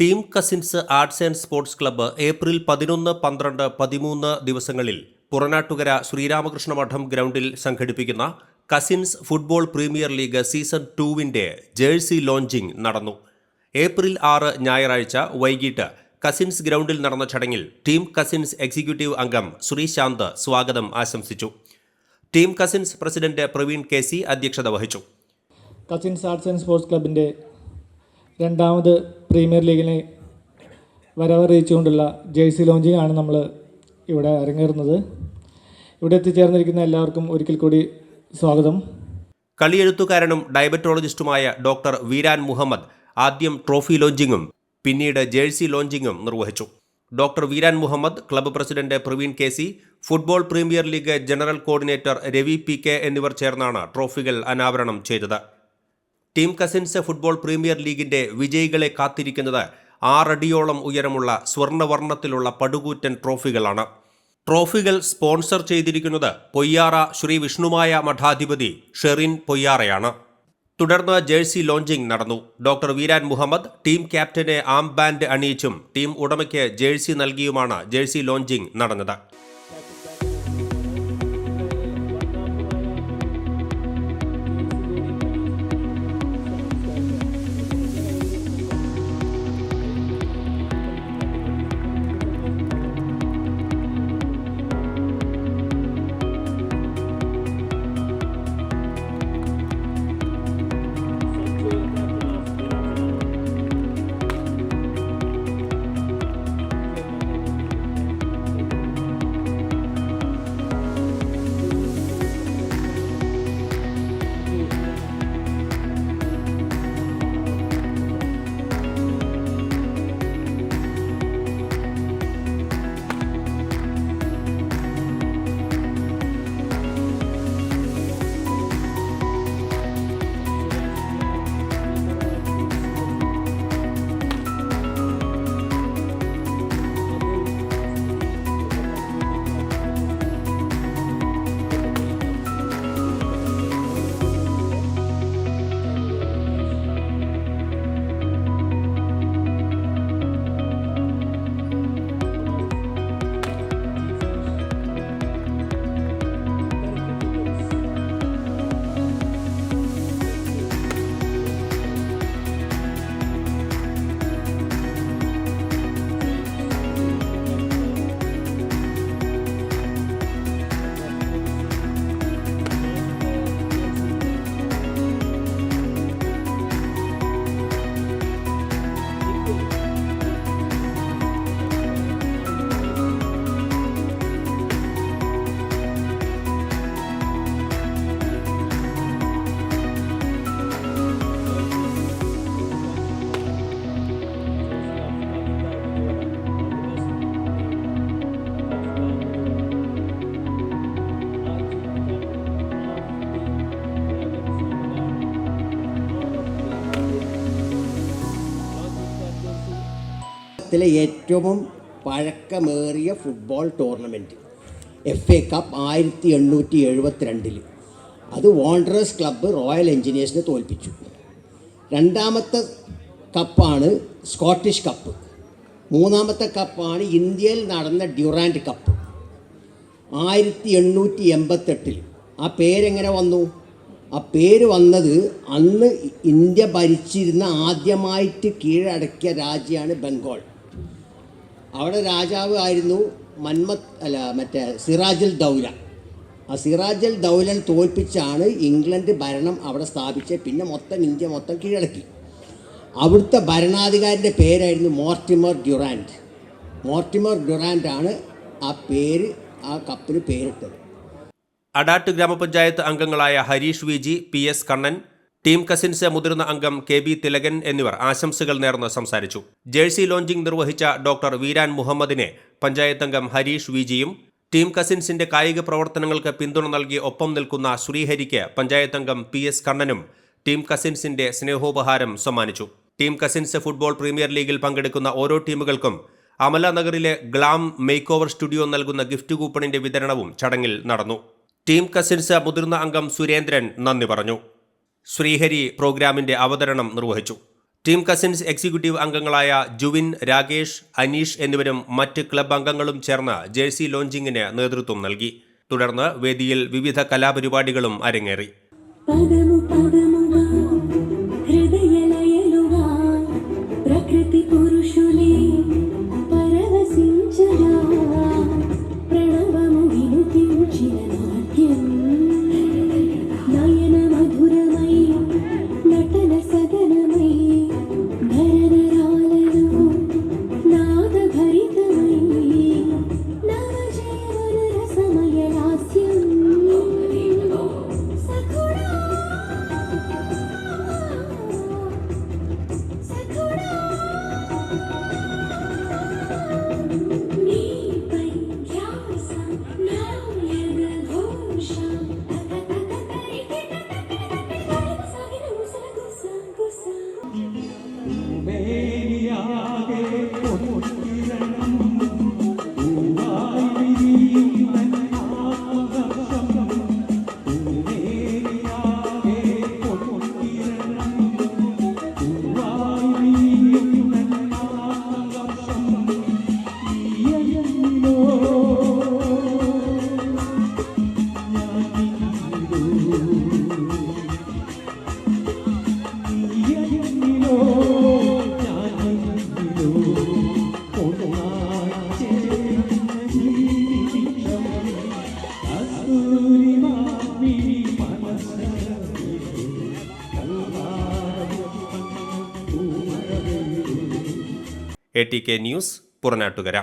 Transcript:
Team cousins arts and sports club April പതിനൊന്ന് പന്ത്രണ്ട് പതിമൂന്ന് ദിവസങ്ങളിൽ പുറനാട്ടുകര ശ്രീരാമകൃഷ്ണ മഠം ഗ്രൗണ്ടിൽ സംഘടിപ്പിക്കുന്ന cousins football premier league season ടൂവിന്റെ jersey launching നടന്നു. ഏപ്രിൽ ആറ് ഞായറാഴ്ച വൈകിട്ട് കസിൻസ് ഗ്രൗണ്ടിൽ നടന്ന ചടങ്ങിൽ ടീം കസിൻസ് എക്സിക്യൂട്ടീവ് അംഗം ശ്രീശാന്ത് സ്വാഗതം ആശംസിച്ചു. Team cousins president Praveen K അധ്യക്ഷത വഹിച്ചു. കസിൻസ് ആർട്സ് ആൻഡ് സ്പോർട്സ് ക്ലബിന്റെ രണ്ടാമത് പ്രീമിയർ ലീഗിനെ വരവറിയിച്ചുകൊണ്ടുള്ള ജേഴ്സി ലോഞ്ചിങ് ആണ് നമ്മൾ ഇവിടെ അരങ്ങേറുന്നത്. ഇവിടെ എത്തിച്ചേർന്നിരിക്കുന്ന എല്ലാവർക്കും ഒരിക്കൽ കൂടി സ്വാഗതം. കളിയെഴുത്തുകാരനും ഡയബറ്റോളജിസ്റ്റുമായ ഡോക്ടർ വീരാൻ മുഹമ്മദ് ആദ്യം ട്രോഫി ലോഞ്ചിങ്ങും പിന്നീട് ജേഴ്സി ലോഞ്ചിങ്ങും നിർവഹിച്ചു. Doctor Veeran Muhammad club president Praveen K C football premier league general coordinator Ravi P K എന്നിവർ ചേർന്നാണ് ട്രോഫികൾ അനാവരണം ചെയ്തത്. ടീം കസിൻസ് ഫുട്ബോൾ പ്രീമിയർ ലീഗിന്റെ വിജയികളെ കാത്തിരിക്കുന്നത് ആറടിയോളം ഉയരമുള്ള സ്വർണവർണത്തിലുള്ള പടുകൂറ്റൻ ട്രോഫികളാണ്. ട്രോഫികൾ സ്പോൺസർ ചെയ്തിരിക്കുന്നത് പൊയ്യാറ ശ്രീ വിഷ്ണുമായ മഠാധിപതി ഷെറിൻ പൊയ്യാറയാണ്. തുടർന്ന് ജേഴ്സി ലോഞ്ചിംഗ് നടന്നു. ഡോക്ടർ വീരാൻ മുഹമ്മദ് ടീം ക്യാപ്റ്റനെ ആം ബാൻഡ് അണിയിച്ചും ടീം ഉടമയ്ക്ക് ജേഴ്സി നൽകിയുമാണ് ജേഴ്സി ലോഞ്ചിംഗ് നടന്നത്. ത്തിലെ ഏറ്റവും പഴക്കമേറിയ football tournament F A cup ആയിരത്തി എണ്ണൂറ്റി എഴുപത്തിരണ്ടിൽ അത് വോണ്ടറേഴ്സ് ക്ലബ്ബ് റോയൽ എഞ്ചിനീയേഴ്സിനെ തോൽപ്പിച്ചു. രണ്ടാമത്തെ കപ്പാണ് സ്കോട്ടിഷ് കപ്പ് മൂന്നാമത്തെ കപ്പാണ് ഇന്ത്യയിൽ നടന്ന ഡ്യൂറാൻഡ് കപ്പ് ആയിരത്തി എണ്ണൂറ്റി എൺപത്തെട്ടിൽ ആ പേരെങ്ങനെ വന്നു? ആ പേര് വന്നത് അന്ന് ഇന്ത്യ ഭരിച്ചിരുന്ന ആദ്യമായിട്ട് കീഴടക്കിയ രാജ്യമാണ് ബംഗാൾ. അവിടെ രാജാവ് ആയിരുന്നു മന്മത് അല്ല മറ്റേ സിറാജൽ ദൗല. ആ സിറാജൽ ദൗലൻ തോൽപ്പിച്ചാണ് ഇംഗ്ലണ്ട് ഭരണം അവിടെ സ്ഥാപിച്ചത്. പിന്നെ മൊത്തം ഇന്ത്യ മൊത്തം കീഴടക്കി. അവിടുത്തെ ഭരണാധികാരിന്റെ പേരായിരുന്നു മോർട്ടിമർ ഡ്യുറാൻഡ് മോർട്ടിമർ ഡ്യുറാൻഡ് ആണ് ആ പേര് ആ കപ്പിന് പേരിട്ടത്. അഡാട്ട് ഗ്രാമപഞ്ചായത്ത് അംഗങ്ങളായ Harish V G P S Kannan team cousins മുതിർന്ന അംഗം കെ ബി തിലകൻ എന്നിവർ ആശംസകൾ നേർന്ന് സംസാരിച്ചു. ജേഴ്സി ലോഞ്ചിംഗ് നിർവഹിച്ച ഡോക്ടർ വീരാൻ മുഹമ്മദിനെ പഞ്ചായത്ത് അംഗം ഹരീഷ് വിജിയും ടീം കസിൻസിന്റെ കായിക പ്രവർത്തനങ്ങൾക്ക് പിന്തുണ നൽകി ഒപ്പം നിൽക്കുന്ന ശ്രീഹരിക്ക് പഞ്ചായത്ത് അംഗം പി എസ് കണ്ണനും ടീം കസിൻസിന്റെ സ്നേഹോപഹാരം സമ്മാനിച്ചു. ടീം കസിൻസ് ഫുട്ബോൾ പ്രീമിയർ ലീഗിൽ പങ്കെടുക്കുന്ന ഓരോ ടീമുകൾക്കും അമല നഗറിലെ ഗ്ലാം മേക്ക് ഓവർ സ്റ്റുഡിയോ നൽകുന്ന ഗിഫ്റ്റ് കൂപ്പണിന്റെ വിതരണവും ചടങ്ങിൽ നടന്നു. ടീം കസിൻസ് മുതിർന്ന അംഗം സുരേന്ദ്രൻ നന്ദി പറഞ്ഞു. ശ്രീഹരി പ്രോഗ്രാമിന്റെ അവതരണം നിർവഹിച്ചു. ടീം കസിൻസ് എക്സിക്യൂട്ടീവ് അംഗങ്ങളായ ജുവിൻ രാകേഷ് അനീഷ് എന്നിവരും മറ്റ് ക്ലബ് അംഗങ്ങളും ചേർന്ന് ജേഴ്സി ലോഞ്ചിങ്ങിന് നേതൃത്വം നൽകി. തുടർന്ന് വേദിയിൽ വിവിധ കലാപരിപാടികളും അരങ്ങേറി. പദമു പദമു A T K news Puranattukara.